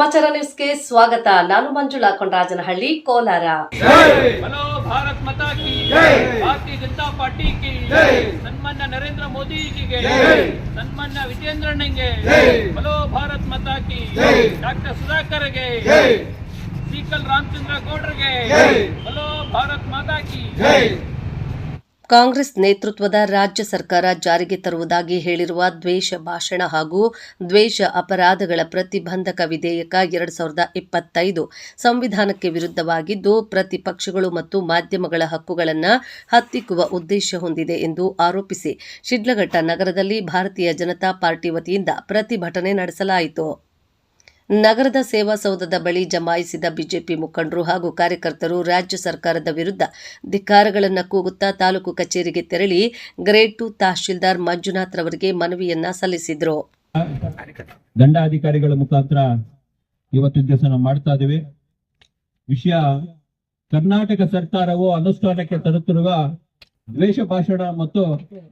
ಸಮಾಚಾರ ನ್ಯೂಸ್ಗೆ ಸ್ವಾಗತ. ನಾನು ಮಂಜುಳಾ ಕೊಂಡರಾಜನಹಳ್ಳಿ ಕೋಲಾರ. ಭಾರತ್ ಮಾತಾ ಕಿ ಭಾರತೀಯ ಜನತಾ ಪಾರ್ಟಿ ಕಿ ಸನ್ಮಾನ್ಯ ನರೇಂದ್ರ ಮೋದಿಜಿಗೆ ಸನ್ಮಾನ್ಯ ವಿಜೇಂದ್ರಣ್ಣಗೆ ಹಲೋ ಭಾರತ್ ಮಾತಾ ಕಿ ಡಾಕ್ಟರ್ ಸುಧಾಕರ್ಗೆ ಸೀಕಲ್ ರಾಮಚಂದ್ರ ಗೌಡ್ರಿಗೆ ಹಲೋ ಭಾರತ್ ಮಾತಾ ಕಿ ಕಾಂಗ್ರೆಸ್ ನೇತೃತ್ವದ ರಾಜ್ಯ ಸರ್ಕಾರ ಜಾರಿಗೆ ತರುವುದಾಗಿ ಹೇಳಿರುವ ದ್ವೇಷ ಭಾಷಣ ಹಾಗೂ ದ್ವೇಷ ಅಪರಾಧಗಳ ಪ್ರತಿಬಂಧಕ ವಿಧೇಯಕ ಎರಡ್ ಸಾವಿರದ ಇಪ್ಪತ್ತೈದು ಸಂವಿಧಾನಕ್ಕೆ ವಿರುದ್ಧವಾಗಿದ್ದು, ಪ್ರತಿಪಕ್ಷಗಳು ಮತ್ತು ಮಾಧ್ಯಮಗಳ ಹಕ್ಕುಗಳನ್ನು ಹತ್ತಿಕ್ಕುವ ಉದ್ದೇಶ ಹೊಂದಿದೆ ಎಂದು ಆರೋಪಿಸಿ ಶಿಡ್ಲಘಟ್ಟ ನಗರದಲ್ಲಿ ಭಾರತೀಯ ಜನತಾ ಪಾರ್ಟಿ ವತಿಯಿಂದ ಪ್ರತಿಭಟನೆ ನಡೆಸಲಾಯಿತು. ನಗರದ ಸೇವಾ ಸೌಧದ ಬಳಿ ಜಮಾಯಿಸಿದ ಬಿಜೆಪಿ ಮುಖಂಡರು ಹಾಗೂ ಕಾರ್ಯಕರ್ತರು ರಾಜ್ಯ ಸರ್ಕಾರದ ವಿರುದ್ಧ ಧಿಕ್ಕಾರಗಳನ್ನು ಕೂಗುತ್ತಾ ತಾಲೂಕು ಕಚೇರಿಗೆ ತೆರಳಿ ಗ್ರೇಡ್ ಟು ತಹಶೀಲ್ದಾರ್ ಮಂಜುನಾಥ್ ರವರಿಗೆ ಮನವಿಯನ್ನ ಸಲ್ಲಿಸಿದ್ರು. ದಂಡಾಧಿಕಾರಿಗಳ ಮುಖಾಂತರ ಇವತ್ತಿನ ದಿವಸ ನಾವು ಮಾಡ್ತಾ ಇದ್ದೇವೆ. ವಿಷಯ ಕರ್ನಾಟಕ ಸರ್ಕಾರವು ಅನುಷ್ಠಾನಕ್ಕೆ ತರುತ್ತಿರುವ ದ್ವೇಷ ಭಾಷಣ ಮತ್ತು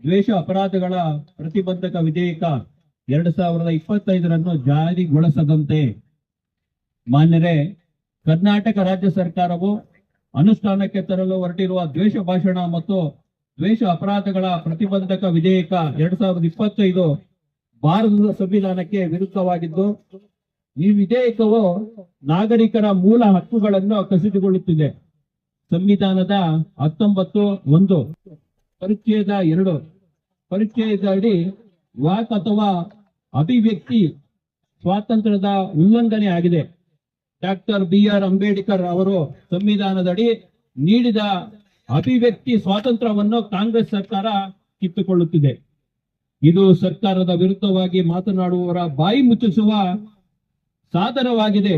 ದ್ವೇಷ ಅಪರಾಧಗಳ ಪ್ರತಿಬಂಧಕ ವಿಧೇಯಕ ಎರಡು ಸಾವಿರದ ಇಪ್ಪತ್ತೈದರನ್ನು ಜಾರಿಗೊಳಿಸದಂತೆ ಮಾನ್ಯರೇ, ಕರ್ನಾಟಕ ರಾಜ್ಯ ಸರ್ಕಾರವು ಅನುಷ್ಠಾನಕ್ಕೆ ತರಲು ಹೊರಟಿರುವ ದ್ವೇಷ ಭಾಷಣ ಮತ್ತು ದ್ವೇಷ ಅಪರಾಧಗಳ ಪ್ರತಿಬಂಧಕ ವಿಧೇಯಕ ಎರಡ್ ಸಾವಿರದ ಇಪ್ಪತ್ತೈದು ಭಾರತದ ಸಂವಿಧಾನಕ್ಕೆ ವಿರುದ್ಧವಾಗಿದ್ದು, ಈ ವಿಧೇಯಕವು ನಾಗರಿಕರ ಮೂಲ ಹಕ್ಕುಗಳನ್ನು ಕಸಿದುಕೊಳ್ಳುತ್ತಿದೆ ಸಂವಿಧಾನದ ಹತ್ತೊಂಬತ್ತು ಒಂದು ಪರಿಚಯದ ಎರಡು ಪರಿಚಯದ ಅಡಿ ವಾಕ್ ಅಥವಾ ಅಭಿವ್ಯಕ್ತಿ ಸ್ವಾತಂತ್ರ್ಯದ ಉಲ್ಲಂಘನೆ ಆಗಿದೆ. ಡಾಕ್ಟರ್ ಬಿ ಆರ್ ಅಂಬೇಡ್ಕರ್ ಅವರು ಸಂವಿಧಾನದಡಿ ನೀಡಿದ ಅಭಿವ್ಯಕ್ತಿ ಸ್ವಾತಂತ್ರ್ಯವನ್ನು ಕಾಂಗ್ರೆಸ್ ಸರ್ಕಾರ ಕಿತ್ತುಕೊಳ್ಳುತ್ತಿದೆ. ಇದು ಸರ್ಕಾರದ ವಿರುದ್ಧವಾಗಿ ಮಾತನಾಡುವವರ ಬಾಯಿ ಮುಚ್ಚಿಸುವ ಸಾಧನವಾಗಿದೆ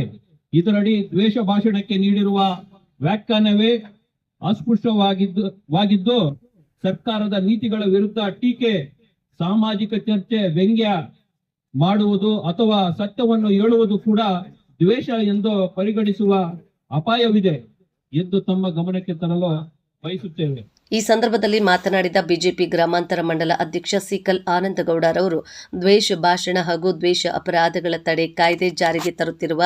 ಇದರಡಿ ದ್ವೇಷ ಭಾಷಣಕ್ಕೆ ನೀಡಿರುವ ವ್ಯಾಖ್ಯಾನವೇ ಅಸ್ಪೃಶ್ಯವಾಗಿದ್ದು ವಾಗಿದ್ದು ಸರ್ಕಾರದ ನೀತಿಗಳ ವಿರುದ್ಧ ಟೀಕೆ, ಸಾಮಾಜಿಕ ಚರ್ಚೆ, ವ್ಯಂಗ್ಯ ಮಾಡುವುದು ಅಥವಾ ಸತ್ಯವನ್ನು ಹೇಳುವುದು ಕೂಡ ದ್ವೇಷ ಎಂದು ಪರಿಗಣಿಸುವ ಅಪಾಯವಿದೆ ಎಂದು ತಮ್ಮ ಗಮನಕ್ಕೆ ತರಲು ಬಯಸುತ್ತೇವೆ. ಈ ಸಂದರ್ಭದಲ್ಲಿ ಮಾತನಾಡಿದ ಬಿಜೆಪಿ ಗ್ರಾಮಾಂತರ ಮಂಡಲ ಅಧ್ಯಕ್ಷ ಸಿಕಲ್ ಆನಂದಗೌಡರವರು, ದ್ವೇಷ ಭಾಷಣ ಹಾಗೂ ದ್ವೇಷ ಅಪರಾಧಗಳ ತಡೆ ಕಾಯ್ದೆ ಜಾರಿಗೆ ತರುತ್ತಿರುವ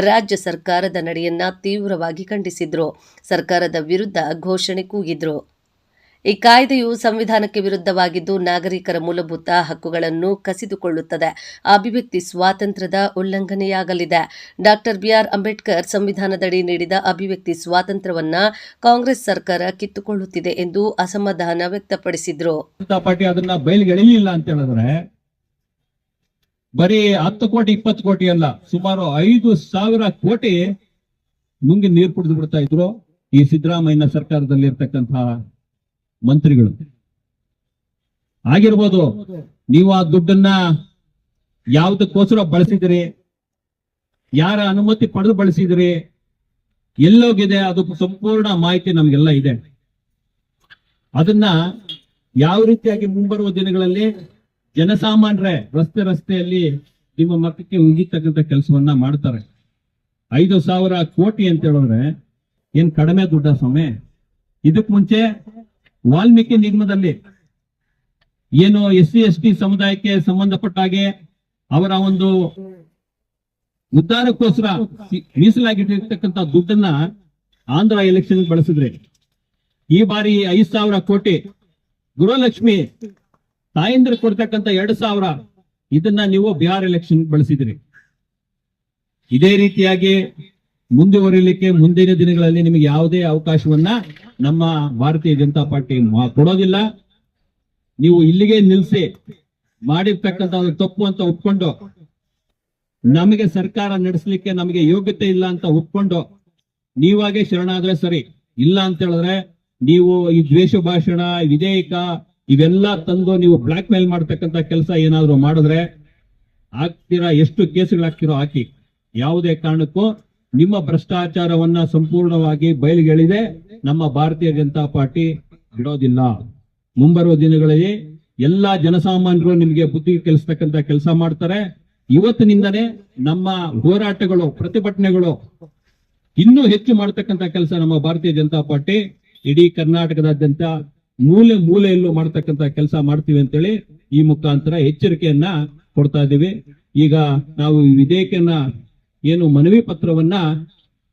ರಾಜ್ಯ ಸರ್ಕಾರದ ನಡೆಯನ್ನ ತೀವ್ರವಾಗಿ ಖಂಡಿಸಿದ್ರು. ಸರ್ಕಾರದ ವಿರುದ್ಧ ಘೋಷಣೆ ಕೂಗಿದ್ರು. ಈ ಕಾಯ್ದೆಯು ಸಂವಿಧಾನಕ್ಕೆ ವಿರುದ್ಧವಾಗಿದ್ದು ನಾಗರಿಕರ ಮೂಲಭೂತ ಹಕ್ಕುಗಳನ್ನು ಕಸಿದುಕೊಳ್ಳುತ್ತದೆ. ಅಭಿವ್ಯಕ್ತಿ ಸ್ವಾತಂತ್ರ್ಯದ ಉಲ್ಲಂಘನೆಯಾಗಲಿದೆ. ಡಾಕ್ಟರ್ ಬಿಆರ್ ಅಂಬೇಡ್ಕರ್ ಸಂವಿಧಾನದಡಿ ನೀಡಿದ ಅಭಿವ್ಯಕ್ತಿ ಸ್ವಾತಂತ್ರ್ಯವನ್ನ ಕಾಂಗ್ರೆಸ್ ಸರ್ಕಾರ ಕಿತ್ತುಕೊಳ್ಳುತ್ತಿದೆ ಎಂದು ಅಸಮಾಧಾನ ವ್ಯಕ್ತಪಡಿಸಿದ್ರು. ಪಾರ್ಟಿ ಅದನ್ನ ಬಯಲಿಗೆಳಿಲಿಲ್ಲ ಅಂತ ಹೇಳಿದ್ರೆ ಬರೀ ಹತ್ತು ಕೋಟಿ, ಇಪ್ಪತ್ತು ಕೋಟಿ ಅಲ್ಲ, ಸುಮಾರು ಐದು ಸಾವಿರ ಕೋಟಿ ನುಂಗಿ ನೀರು ಕುಡಿದು ಬಿಡ್ತಾ ಇದ್ರು ಈ ಸಿದ್ದರಾಮಯ್ಯ ಸರ್ಕಾರದಲ್ಲಿ ಇರ್ತಕ್ಕಂತಹ ಮಂತ್ರಿಗಳು. ಆಗಿರ್ಬೋದು, ನೀವು ಆ ದುಡ್ಡನ್ನ ಯಾವ್ದಕ್ಕೋಸ್ಕರ ಬಳಸಿದಿರಿ ಯಾರ ಅನುಮತಿ ಪಡೆದು ಬಳಸಿದಿರಿ ಎಲ್ಲೋಗಿದೆ, ಅದು ಸಂಪೂರ್ಣ ಮಾಹಿತಿ ನಮಗೆಲ್ಲ ಇದೆ. ಅದನ್ನ ಯಾವ ರೀತಿಯಾಗಿ ಮುಂಬರುವ ದಿನಗಳಲ್ಲಿ ಜನಸಾಮಾನ್ಯರೇ ರಸ್ತೆ ರಸ್ತೆಯಲ್ಲಿ ನಿಮ್ಮ ಮಕ್ಕಕ್ಕೆ ಉಗಿತಕ್ಕಂಥ ಕೆಲಸವನ್ನ ಮಾಡ್ತಾರೆ. ಐದು ಸಾವಿರ ಕೋಟಿ ಅಂತ ಹೇಳಿದ್ರೆ ಏನ್ ಕಡಿಮೆ ದುಡ್ಡ ಸ್ವಾಮಿ? ಇದಕ್ ಮುಂಚೆ ವಾಲ್ಮೀಕಿ ನಿಗಮದಲ್ಲಿ ಏನು ಎಸ್ ಸಿ ಎಸ್ ಟಿ ಸಮುದಾಯಕ್ಕೆ ಸಂಬಂಧಪಟ್ಟ ಹಾಗೆ ಅವರ ಒಂದು ಮೀಸಲಾಗಿಟ್ಟಿರ್ತಕ್ಕಂತ ಮೀಸಲಾಗಿಟ್ಟಿರ್ತಕ್ಕಂಥ ದುಡ್ಡನ್ನ ಆಂಧ್ರ ಎಲೆಕ್ಷನ್ ಬಳಸಿದ್ರೆ. ಈ ಬಾರಿ ಐದ್ ಸಾವಿರ ಕೋಟಿ ಗೃಹಲಕ್ಷ್ಮಿ ತಾಯಂದ್ರ ಕೊಡ್ತಕ್ಕಂಥ ಎರಡ್ ಸಾವಿರ ಇದನ್ನ ನೀವು ಬಿಹಾರ್ ಎಲೆಕ್ಷನ್ ಬಳಸಿದ್ರಿ. ಇದೇ ರೀತಿಯಾಗಿ ಮುಂದುವರಿಲಿಕ್ಕೆ ಮುಂದಿನ ದಿನಗಳಲ್ಲಿ ನಿಮಗೆ ಯಾವುದೇ ಅವಕಾಶವನ್ನ ನಮ್ಮ ಭಾರತೀಯ ಜನತಾ ಪಾರ್ಟಿ ಕೊಡೋದಿಲ್ಲ. ನೀವು ಇಲ್ಲಿಗೆ ನಿಲ್ಸಿ, ಮಾಡಿರ್ತಕ್ಕಂಥ ತಪ್ಪು ಅಂತ ಒಪ್ಕೊಂಡು, ನಮಗೆ ಸರ್ಕಾರ ನಡೆಸಲಿಕ್ಕೆ ನಮಗೆ ಯೋಗ್ಯತೆ ಇಲ್ಲ ಅಂತ ಒಪ್ಕೊಂಡು, ನೀವಾಗೆ ಶರಣಾದ್ರೆ ಸರಿ, ಇಲ್ಲ ಅಂತ ಹೇಳಿದ್ರೆ ನೀವು ಈ ದ್ವೇಷ ಭಾಷಣ ವಿಧೇಯಕ, ಇವೆಲ್ಲ ತಂದು ನೀವು ಬ್ಲಾಕ್ ಮೇಲ್ ಮಾಡ್ತಕ್ಕಂಥ ಕೆಲಸ ಏನಾದರೂ ಮಾಡಿದ್ರೆ ಆಗ್ತೀರಾ ಎಷ್ಟು ಕೇಸುಗಳಾಗ್ತಿರೋ ಹಾಕಿ. ಯಾವುದೇ ಕಾರಣಕ್ಕೂ ನಿಮ್ಮ ಭ್ರಷ್ಟಾಚಾರವನ್ನ ಸಂಪೂರ್ಣವಾಗಿ ಬಯಲಿಗೆಳಿದೆ. ನಮ್ಮ ಭಾರತೀಯ ಜನತಾ ಪಾರ್ಟಿ ಬಿಡೋದಿಲ್ಲ. ಮುಂಬರುವ ದಿನಗಳಲ್ಲಿ ಎಲ್ಲಾ ಜನಸಾಮಾನ್ಯರು ನಿಮಗೆ ಬುದ್ಧಿ ಕೆಲಸತಕ್ಕಂತ ಕೆಲಸ ಮಾಡ್ತಾರೆ. ಇವತ್ತಿನಿಂದನೇ ನಮ್ಮ ಹೋರಾಟಗಳು, ಪ್ರತಿಭಟನೆಗಳು ಇನ್ನೂ ಹೆಚ್ಚು ಮಾಡತಕ್ಕಂತ ಕೆಲಸ ನಮ್ಮ ಭಾರತೀಯ ಜನತಾ ಪಾರ್ಟಿ. ಇಡೀ ಕರ್ನಾಟಕದಾದ್ಯಂತ ಮೂಲೆ ಮೂಲೆಯಲ್ಲೂ ಮಾಡತಕ್ಕಂತ ಕೆಲಸ ಮಾಡ್ತೀವಿ ಅಂತೇಳಿ ಈ ಮುಖಾಂತರ ಎಚ್ಚರಿಕೆಯನ್ನ ಕೊಡ್ತಾ ಇದ್ದೀವಿ. ಈಗ ನಾವು ಈ ವಿಧೇಯಕನ್ನ ಏನು ಮನವಿ ಪತ್ರವನ್ನ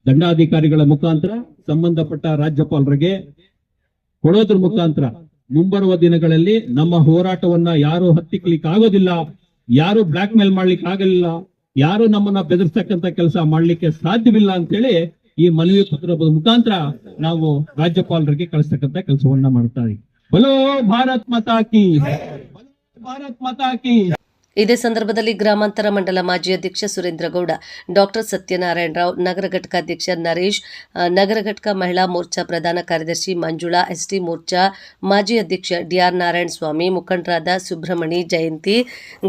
ದಂಡಾಧಿಕಾರಿಗಳ ಮುಖಾಂತರ ಸಂಬಂಧಪಟ್ಟ ರಾಜ್ಯಪಾಲರಿಗೆ ಕೊಡೋದ್ರ ಮುಖಾಂತರ ಮುಂಬರುವ ದಿನಗಳಲ್ಲಿ ನಮ್ಮ ಹೋರಾಟವನ್ನ ಯಾರು ಹತ್ತಿಕ್ಲಿಕ್ಕೆ ಆಗೋದಿಲ್ಲ ಯಾರು ಬ್ಲಾಕ್ ಮೇಲ್ ಮಾಡ್ಲಿಕ್ಕೆ ಆಗಲಿಲ್ಲ, ಯಾರು ನಮ್ಮನ್ನ ಬೆದರ್ಸ್ತಕ್ಕಂತ ಕೆಲಸ ಮಾಡ್ಲಿಕ್ಕೆ ಸಾಧ್ಯವಿಲ್ಲ ಅಂತೇಳಿ ಈ ಮನವಿ ಪತ್ರದ ಮುಖಾಂತರ ನಾವು ರಾಜ್ಯಪಾಲರಿಗೆ ಕಳಿಸ್ತಕ್ಕಂತ ಕೆಲಸವನ್ನ ಮಾಡ್ತಾ ಇದ್ದೀವಿ. ಬಲೋ ಭಾರತ್ ಮಾತಾ ಕಿ ಭಾರತ್ ಮಾತಾ ಕಿ ಇದೇ ಸಂದರ್ಭದಲ್ಲಿ ಗ್ರಾಮಾಂತರ ಮಂಡಲ ಮಾಜಿ ಅಧ್ಯಕ್ಷ ಸುರೇಂದ್ರಗೌಡ ಡಾಕ್ಟರ್ ಸತ್ಯನಾರಾಯಣ ರಾವ್ ನಗರ ಘಟಕ ಅಧ್ಯಕ್ಷ ನರೇಶ್ ನಗರ ಘಟಕ ಮಹಿಳಾ ಮೋರ್ಚಾ ಪ್ರಧಾನ ಕಾರ್ಯದರ್ಶಿ ಮಂಜುಳಾ ಎಸ್ಟಿ ಮೋರ್ಚಾ ಮಾಜಿ ಅಧ್ಯಕ್ಷ ಡಿಆರ್ ನಾರಾಯಣ ಸ್ವಾಮಿ ಮುಖಂಡರಾದ ಸುಬ್ರಹ್ಮಣಿ ಜಯಂತಿ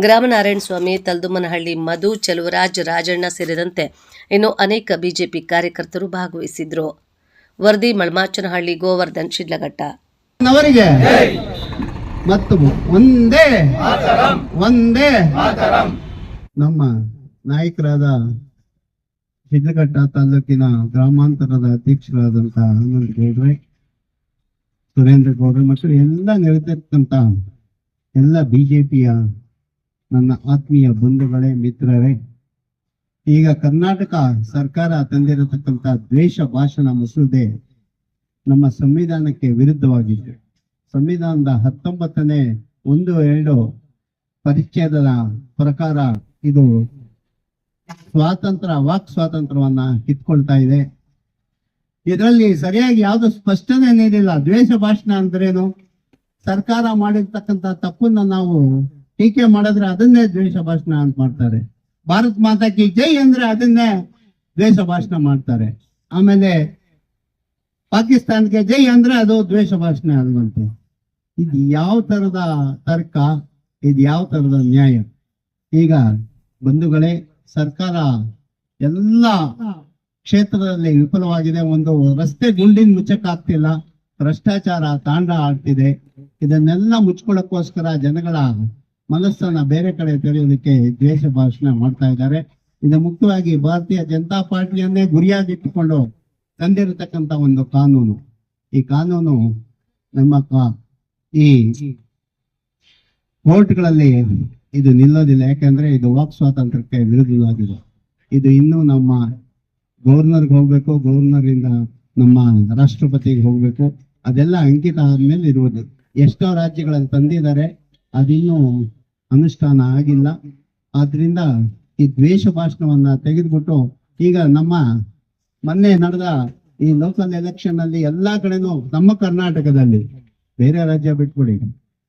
ಗ್ರಾಮ ನಾರಾಯಣ ಸ್ವಾಮಿ ತಲ್ದುಮನಹಳ್ಳಿ ಮಧು ಚೆಲುವರಾಜ್ ರಾಜಣ್ಣ ಸೇರಿದಂತೆ ಇನ್ನು ಅನೇಕ ಬಿಜೆಪಿ ಕಾರ್ಯಕರ್ತರು ಭಾಗವಹಿಸಿದ್ರು. ವರದಿ ಮಳಮಾಚನಹಳ್ಳಿ ಗೋವರ್ಧನ್ ಶಿಡ್ಲಘಟ್ಟ. ಮತ್ತು ಒಂದೇ ಒಂದೇ ನಮ್ಮ ನಾಯಕರಾದ ಶಿಡ್ಲಘಟ್ಟ ತಾಲೂಕಿನ ಗ್ರಾಮಾಂತರದ ಅಧ್ಯಕ್ಷರಾದಂತಹ ಆನಂದ್ ಗೌಡ್ರೆ ಸುರೇಂದ್ರ ಗೌಡ್ರೆ ಮತ್ತು ಎಲ್ಲ ನೆರೆದಿರ್ತಕ್ಕಂತ ಎಲ್ಲ ಬಿಜೆಪಿಯ ನನ್ನ ಆತ್ಮೀಯ ಬಂಧುಗಳೇ ಮಿತ್ರರೇ ಈಗ ಕರ್ನಾಟಕ ಸರ್ಕಾರ ತಂದಿರತಕ್ಕಂತ ದ್ವೇಷ ಭಾಷಣ ಮಸೂದೆ ನಮ್ಮ ಸಂವಿಧಾನಕ್ಕೆ ವಿರುದ್ಧವಾಗಿದೆ ಸಂವಿಧಾನದ ಹತ್ತೊಂಬತ್ತನೇ ಒಂದು ಎರಡು ಪರಿಚ್ಛೇದದ ಪ್ರಕಾರ ಇದು ಸ್ವಾತಂತ್ರ್ಯ, ವಾಕ್ ಸ್ವಾತಂತ್ರ್ಯವನ್ನ ಕಿತ್ಕೊಳ್ತಾ ಇದೆ. ಇದರಲ್ಲಿ ಸರಿಯಾಗಿ ಯಾವ್ದು ಸ್ಪಷ್ಟನೆ ನೀಡಿಲ್ಲ. ದ್ವೇಷ ಭಾಷಣ ಅಂದ್ರೇನು? ಸರ್ಕಾರ ಮಾಡಿರ್ತಕ್ಕಂಥ ತಪ್ಪನ್ನ ನಾವು ಟೀಕೆ ಮಾಡಿದ್ರೆ ಅದನ್ನೇ ದ್ವೇಷ ಭಾಷಣ ಅಂತ ಮಾಡ್ತಾರೆ. ಭಾರತ್ ಮಾತಾಕಿ ಜೈ ಅಂದ್ರೆ ಅದನ್ನೇ ದ್ವೇಷ ಭಾಷಣ ಮಾಡ್ತಾರೆ. ಆಮೇಲೆ ಪಾಕಿಸ್ತಾನಕ್ಕೆ ಜೈ ಅಂದ್ರೆ ಅದು ದ್ವೇಷ ಭಾಷಣ ಅಲ್ವಂತೆ ಇದು ಯಾವ ತರದ ತರ್ಕ ಇದು ಯಾವ ತರದ ನ್ಯಾಯ? ಈಗ ಬಂಧುಗಳೇ ಸರ್ಕಾರ ಎಲ್ಲ ಕ್ಷೇತ್ರದಲ್ಲಿ ವಿಫಲವಾಗಿದೆ. ಒಂದು ರಸ್ತೆ ಗುಂಡಿನ ಮುಚ್ಚಕ್ಕಾಗ್ತಿಲ್ಲ ಭ್ರಷ್ಟಾಚಾರ ತಾಂಡ ಆಗ್ತಿದೆ. ಇದನ್ನೆಲ್ಲ ಮುಚ್ಕೊಳ್ಳೋಕ್ಕೋಸ್ಕರ ಜನಗಳ ಮನಸ್ಸನ್ನ ಬೇರೆ ಕಡೆ ತೆರೆಯೋದಕ್ಕೆ ದ್ವೇಷ ಭಾಷಣ ಮಾಡ್ತಾ ಇದ್ದಾರೆ. ಇದು ಮುಖ್ಯವಾಗಿ ಭಾರತೀಯ ಜನತಾ ಪಾರ್ಟಿಯನ್ನೇ ಗುರಿಯಾಗಿಟ್ಟುಕೊಂಡು ತಂದಿರತಕ್ಕಂತ ಒಂದು ಕಾನೂನು. ಈ ಕಾನೂನು ನಮ್ಮ ಕ- ಈ ಕೋರ್ಟ್ಗಳಲ್ಲಿ ಇದು ನಿಲ್ಲೋದಿಲ್ಲ. ಯಾಕಂದ್ರೆ ಇದು ವಾಕ್ ಸ್ವಾತಂತ್ರ್ಯಕ್ಕೆ ವಿರುದ್ಧವಾಗಿದೆ. ಇದು ಇನ್ನೂ ನಮ್ಮ ಗವರ್ನರ್ಗೆ ಹೋಗ್ಬೇಕು ಗವರ್ನರ್ ಇಂದ ನಮ್ಮ ರಾಷ್ಟ್ರಪತಿಗೆ ಹೋಗ್ಬೇಕು. ಅದೆಲ್ಲ ಅಂಕಿತ ಆದ್ಮೇಲೆ ಇರುವುದು. ಎಷ್ಟೋ ರಾಜ್ಯಗಳಲ್ಲಿ ತಂದಿದ್ದಾರೆ, ಅದಿನ್ನೂ ಅನುಷ್ಠಾನ ಆಗಿಲ್ಲ. ಆದ್ರಿಂದ ಈ ದ್ವೇಷ ಭಾಷಣವನ್ನ ತೆಗೆದುಬಿಟ್ಟು ಈಗ ನಮ್ಮ ಮೊನ್ನೆ ನಡೆದ ಈ ಲೋಕಲ್ ಎಲೆಕ್ಷನ್ ಅಲ್ಲಿ ಎಲ್ಲಾ ಕಡೆನೂ ನಮ್ಮ ಕರ್ನಾಟಕದಲ್ಲಿ ಬೇರೆ ರಾಜ್ಯ ಬಿಟ್ಬಿಡಿ.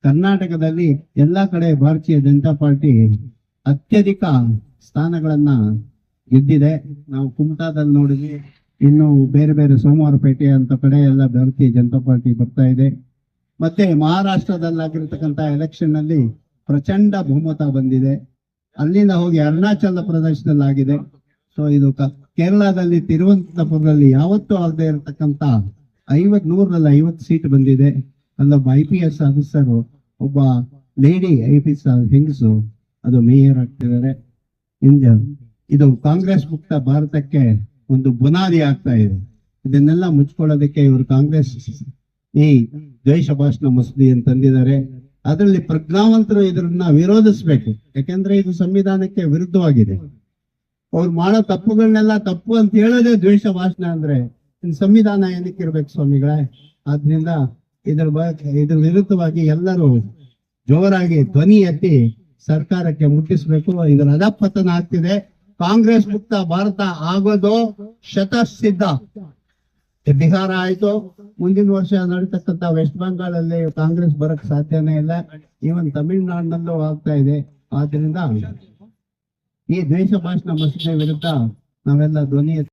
ಕರ್ನಾಟಕದಲ್ಲಿ ಎಲ್ಲಾ ಕಡೆ ಭಾರತೀಯ ಜನತಾ ಪಾರ್ಟಿ ಅತ್ಯಧಿಕ ಸ್ಥಾನಗಳನ್ನ ಗೆದ್ದಿದೆ. ನಾವು ಕುಮಟಾದಲ್ಲಿ ನೋಡಿದ್ವಿ. ಇನ್ನು ಬೇರೆ ಬೇರೆ ಸೋಮವಾರಪೇಟೆ ಅಂತ ಕಡೆ ಎಲ್ಲ ಭಾರತೀಯ ಜನತಾ ಪಾರ್ಟಿ ಬರ್ತಾ ಇದೆ. ಮತ್ತೆ ಮಹಾರಾಷ್ಟ್ರದಲ್ಲಾಗಿರ್ತಕ್ಕಂಥ ಎಲೆಕ್ಷನ್ ಅಲ್ಲಿ ಪ್ರಚಂಡ ಬಹುಮತ ಬಂದಿದೆ. ಅಲ್ಲಿಂದ ಹೋಗಿ ಅರುಣಾಚಲ ಪ್ರದೇಶದಲ್ಲಿ ಆಗಿದೆ ಸೊ ಇದು ಕೇರಳದಲ್ಲಿ ತಿರುವನಂತಪುರದಲ್ಲಿ ಯಾವತ್ತೂ ಆಗದೆ ಇರತಕ್ಕಂತ ಐವತ್ ನೂರಲ್ಲಿ ಐವತ್ತು ಸೀಟ್ ಬಂದಿದೆ. ಅಲ್ಲೊಬ್ಬ ಐ ಪಿ ಎಸ್ ಆಫೀಸರ್ ಒಬ್ಬ ಲೇಡಿ ಐ ಪಿ ಎಸ್ ಹೆಂಗಸು, ಅದು ಮೇಯರ್ ಆಗ್ತಿದ್ದಾರೆ. ಇಂದ ಇದು ಕಾಂಗ್ರೆಸ್ ಮುಕ್ತ ಭಾರತಕ್ಕೆ ಒಂದು ಬುನಾದಿ ಆಗ್ತಾ ಇದೆ. ಇದನ್ನೆಲ್ಲ ಮುಚ್ಕೊಳ್ಳೋದಕ್ಕೆ ಇವರು ಕಾಂಗ್ರೆಸ್ ಈ ದ್ವೇಷ ಭಾಷಣ ಅಂತ ತಂದಿದ್ದಾರೆ. ಅದರಲ್ಲಿ ಪ್ರಜ್ಞಾವಂತರು ಇದನ್ನ ವಿರೋಧಿಸ್ಬೇಕು. ಯಾಕೆಂದ್ರೆ ಇದು ಸಂವಿಧಾನಕ್ಕೆ ವಿರುದ್ಧವಾಗಿದೆ. ಅವ್ರು ಮಾಡೋ ತಪ್ಪುಗಳನ್ನೆಲ್ಲ ತಪ್ಪು ಅಂತ ಹೇಳೋದೇ ದ್ವೇಷ ಭಾಷಣ ಅಂದ್ರೆ ಸಂವಿಧಾನ ಏನಕ್ಕೆ ಇರ್ಬೇಕು ಸ್ವಾಮಿಗಳೇ? ಆದ್ರಿಂದ ಇದ್ರ ಇದ್ರ ವಿರುದ್ಧವಾಗಿ ಎಲ್ಲರೂ ಜೋರಾಗಿ ಧ್ವನಿ ಎತ್ತಿ ಸರ್ಕಾರಕ್ಕೆ ಮುಟ್ಟಿಸಬೇಕು. ಇದರ ಅಧಪತನ ಆಗ್ತಿದೆ. ಕಾಂಗ್ರೆಸ್ ಮುಕ್ತ ಭಾರತ ಆಗೋದು ಶತಸಿದ್ಧ. ಬಿಹಾರ ಆಯ್ತು. ಮುಂದಿನ ವರ್ಷ ನಡೀತಕ್ಕಂತ ವೆಸ್ಟ್ ಬೆಂಗಾಲ್ ಅಲ್ಲಿ ಕಾಂಗ್ರೆಸ್ ಬರಕ್ ಸಾಧ್ಯನೇ ಇಲ್ಲ. ಈವನ್ ತಮಿಳುನಾಡಿನಲ್ಲೂ ಆಗ್ತಾ ಇದೆ. ಆದ್ರಿಂದ ಈ ದ್ವೇಷ ಭಾಷಣ ಮಸೂದೆ ವಿರುದ್ಧ ನಾವೆಲ್ಲ ಧ್ವನಿ